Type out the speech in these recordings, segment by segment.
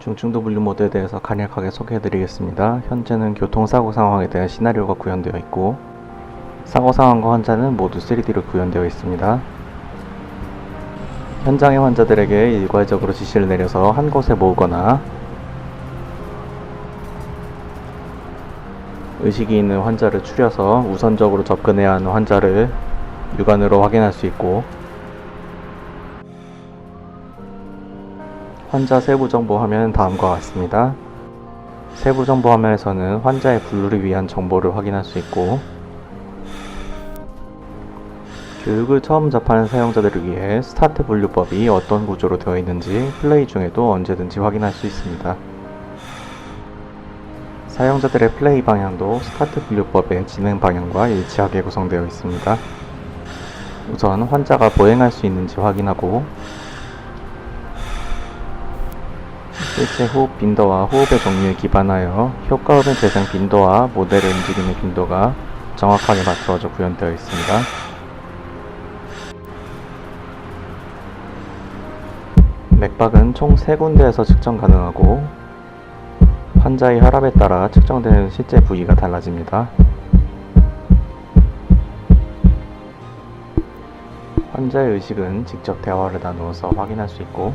중증도 분류 모드에 대해서 간략하게 소개해드리겠습니다. 현재는 교통사고 상황에 대한 시나리오가 구현되어 있고 사고 상황과 환자는 모두 3D로 구현되어 있습니다. 현장의 환자들에게 일괄적으로 지시를 내려서 한 곳에 모으거나 의식이 있는 환자를 추려서 우선적으로 접근해야 하는 환자를 육안으로 확인할 수 있고 환자 세부 정보 화면은 다음과 같습니다. 세부 정보 화면에서는 환자의 분류를 위한 정보를 확인할 수 있고 교육을 처음 접하는 사용자들을 위해 스타트 분류법이 어떤 구조로 되어 있는지 플레이 중에도 언제든지 확인할 수 있습니다. 사용자들의 플레이 방향도 스타트 분류법의 진행 방향과 일치하게 구성되어 있습니다. 우선 환자가 보행할 수 있는지 확인하고 실제 호흡 빈도와 호흡의 종류에 기반하여 효과음의 재생 빈도와 모델의 움직임의 빈도가 정확하게 맞추어져 구현되어 있습니다. 맥박은 총 3군데에서 측정 가능하고 환자의 혈압에 따라 측정되는 실제 부위가 달라집니다. 환자의 의식은 직접 대화를 나누어서 확인할 수 있고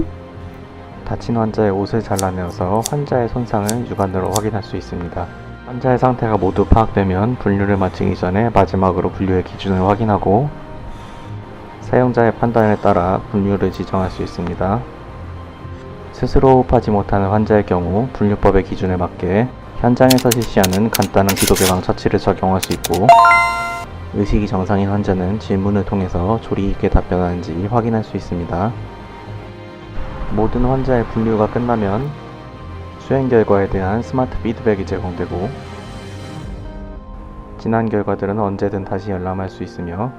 다친 환자의 옷을 잘라내어서 환자의 손상을 육안으로 확인할 수 있습니다. 환자의 상태가 모두 파악되면 분류를 마치기 전에 마지막으로 분류의 기준을 확인하고 사용자의 판단에 따라 분류를 지정할 수 있습니다. 스스로 호흡하지 못하는 환자의 경우 분류법의 기준에 맞게 현장에서 실시하는 간단한 기도 개방 처치를 적용할 수 있고 의식이 정상인 환자는 질문을 통해서 조리 있게 답변하는지 확인할 수 있습니다. 모든 환자의 분류가 끝나면 수행 결과에 대한 스마트 피드백이 제공되고 지난 결과들은 언제든 다시 열람할 수 있으며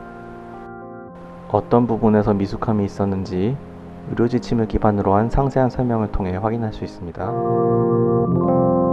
어떤 부분에서 미숙함이 있었는지 의료 지침을 기반으로 한 상세한 설명을 통해 확인할 수 있습니다.